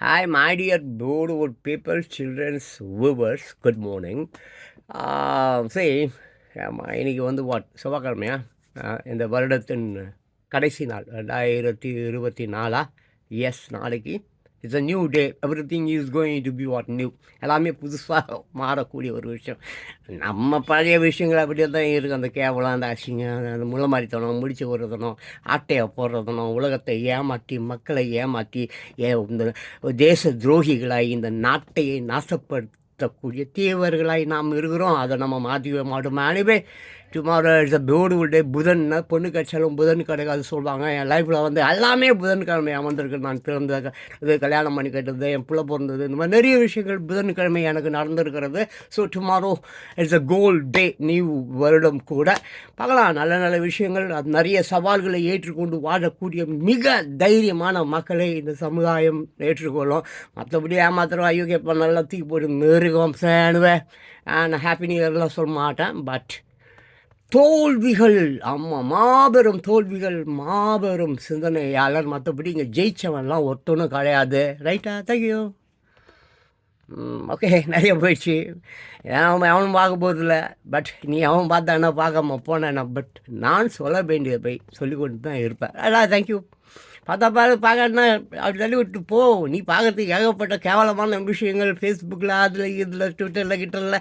Hi, my dear Bollywood people, children's viewers, good morning. Uh, see, ஆமா, இன்னைக்கு வந்து what செவ்வாய்க்கிழமையா? இந்த வருடத்தின் கடைசி நாள் ரெண்டாயிரத்தி இருபத்தி நாலா? எஸ் நாளைக்கு. It's a new day everything is going to be what new எல்லாமே புதுசாக மாறக்கூடிய ஒரு விஷயம். நம்ம பழைய விஷயங்கள் அப்படியே தான் இருக்குது அந்த கேவலம் அந்த அசிங்கம் அந்த முள்ளமாரித்தனம் முடிச்சு விடுறதனம் ஆட்டையை போடுறதனம் உலகத்தை ஏமாற்றி மக்களை ஏமாற்றி ஏ இந்த தேச துரோகிகளாய் இந்த நாட்டையை நாசப்படுத்தக்கூடிய தீவர்களாய் நாம் இருக்கிறோம். அதை நம்ம மாற்றி மாட்டோம்? Anyway tomorrow it's a beautiful day புதன்னா பொண்ணு கிடைச்சாலும் புதன் கிடைக்காது சொல்லுவாங்க. என் லைஃப்பில் வந்து எல்லாமே புதன்கிழமை அமர்ந்திருக்கு. நான் பிறந்த இது கல்யாணம் பண்ணி கட்டுறது என் பிள்ளை பிறந்தது இந்த மாதிரி நிறைய விஷயங்கள் புதன்கிழமை எனக்கு நடந்திருக்கிறது. So tomorrow it's a goal day new வருடம் கூட பார்க்கலாம். நல்ல நல்ல விஷயங்கள் அது நிறைய சவால்களை ஏற்றுக்கொண்டு வாழக்கூடிய மிக தைரியமான மக்களை இந்த சமுதாயம் ஏற்றுக்கொள்ளும். மற்றபடி ஏமாத்திரம் ஐயோ கேப்பா நல்லா தூக்கி போட்டு மிருகம் சேனுவேன் நான் ஹாப்பி நியூ இயர்லாம் சொல்ல மாட்டேன். பட் தோல்விகள் ஆமாம் மாபெரும் தோல்விகள் மாபெரும் சிந்தனையாளர். மற்றபடி இங்கே ஜெயிச்சவன்லாம் ஒருத்தனும் கிடையாது. ரைட்டா தேங்க்யூ ஓகே நிறைய போயிடுச்சு. ஏன் அவன் அவனும் பார்க்க போகிறதில்ல பட் நீ அவன் பார்த்தானா பார்க்காம போனேன்னா பட் நான் சொல்ல வேண்டியது போய் சொல்லி கொண்டு தான் இருப்பேன். அதான் தேங்க்யூ பார்த்தா பாரு பார்க்கணுன்னா அப்படி தள்ளி விட்டு போ. நீ பார்க்கறதுக்கு ஏகப்பட்ட கேவலமான விஷயங்கள் ஃபேஸ்புக்கில் அதில் இதில் ட்விட்டரில் கிட்டரில்.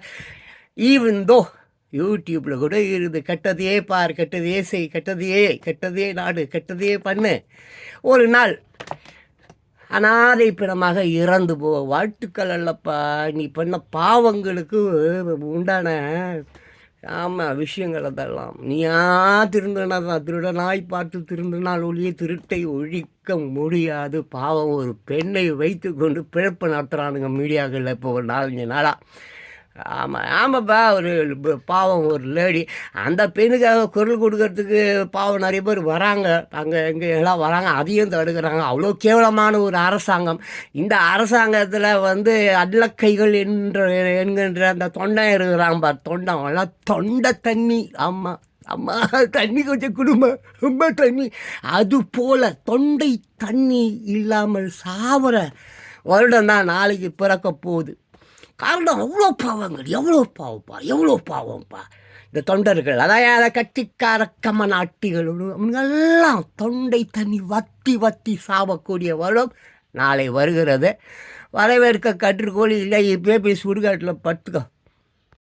ஈவன் தோ யூடியூப்பில் கூட இருந்து கெட்டதையே பார் கெட்டதையே செய் கெட்டதையே கெட்டதையே நாடு கெட்டதையே பண்ணு. ஒரு நாள் அனாதை பிணமாக இறந்து போ வாழ்த்துக்கள் அல்லப்பா. நீ பண்ண பாவங்களுக்கு உண்டான ஆமாம் விஷயங்கள் அதெல்லாம். நீயா திருந்தனா தான் திருடனாய் பார்த்து திருந்தினால் ஒழிய திருட்டை ஒழிக்க முடியாது. பாவம் ஒரு பெண்ணை வைத்துக்கொண்டு பிழப்பு நடத்துகிறானுங்க மீடியாக்களில் இப்போ ஒரு நாலஞ்சு நாளாக ஆமாம் ஆமாப்பா ஒரு பாவம் ஒரு லேடி அந்த பெண்ணுக்காக குரல் கொடுக்கறதுக்கு பாவம் நிறைய பேர் வராங்க. அங்கே எங்கே எல்லாம் வராங்க. அதையும் தடுக்கிறாங்க. அவ்வளோ கேவலமான ஒரு அரசாங்கம். இந்த அரசாங்கத்தில் வந்து அல்லக்கைகள் என்ற என்கின்ற அந்த தொண்டை இருக்கிறாங்க பார். தொண்டம் எல்லாம் தொண்டை தண்ணி. ஆமாம் அம்மா தண்ணி கொஞ்சம் குடும்பம் ரொம்ப தண்ணி. அது போல தொண்டை தண்ணி இல்லாமல் சாவர வருடம் தான் நாளைக்கு பிறக்க போகுது. காரணம் அவ்வளோ பாவங்கள் எவ்வளோ பாவம்ப்பா எவ்வளோ பாவம்ப்பா இந்த தொண்டர்கள் அதாவது கட்சிக்கார கமநாட்டிகள் அவங்கெல்லாம் தொண்டை தண்ணி வத்தி வத்தி சாவக்கூடிய வருடம் நாளை வருகிறது. வரவேற்க கற்றுக்கோழி இல்லை இப்பயே போய் சுடுகாட்டில் படுத்துக்கோ.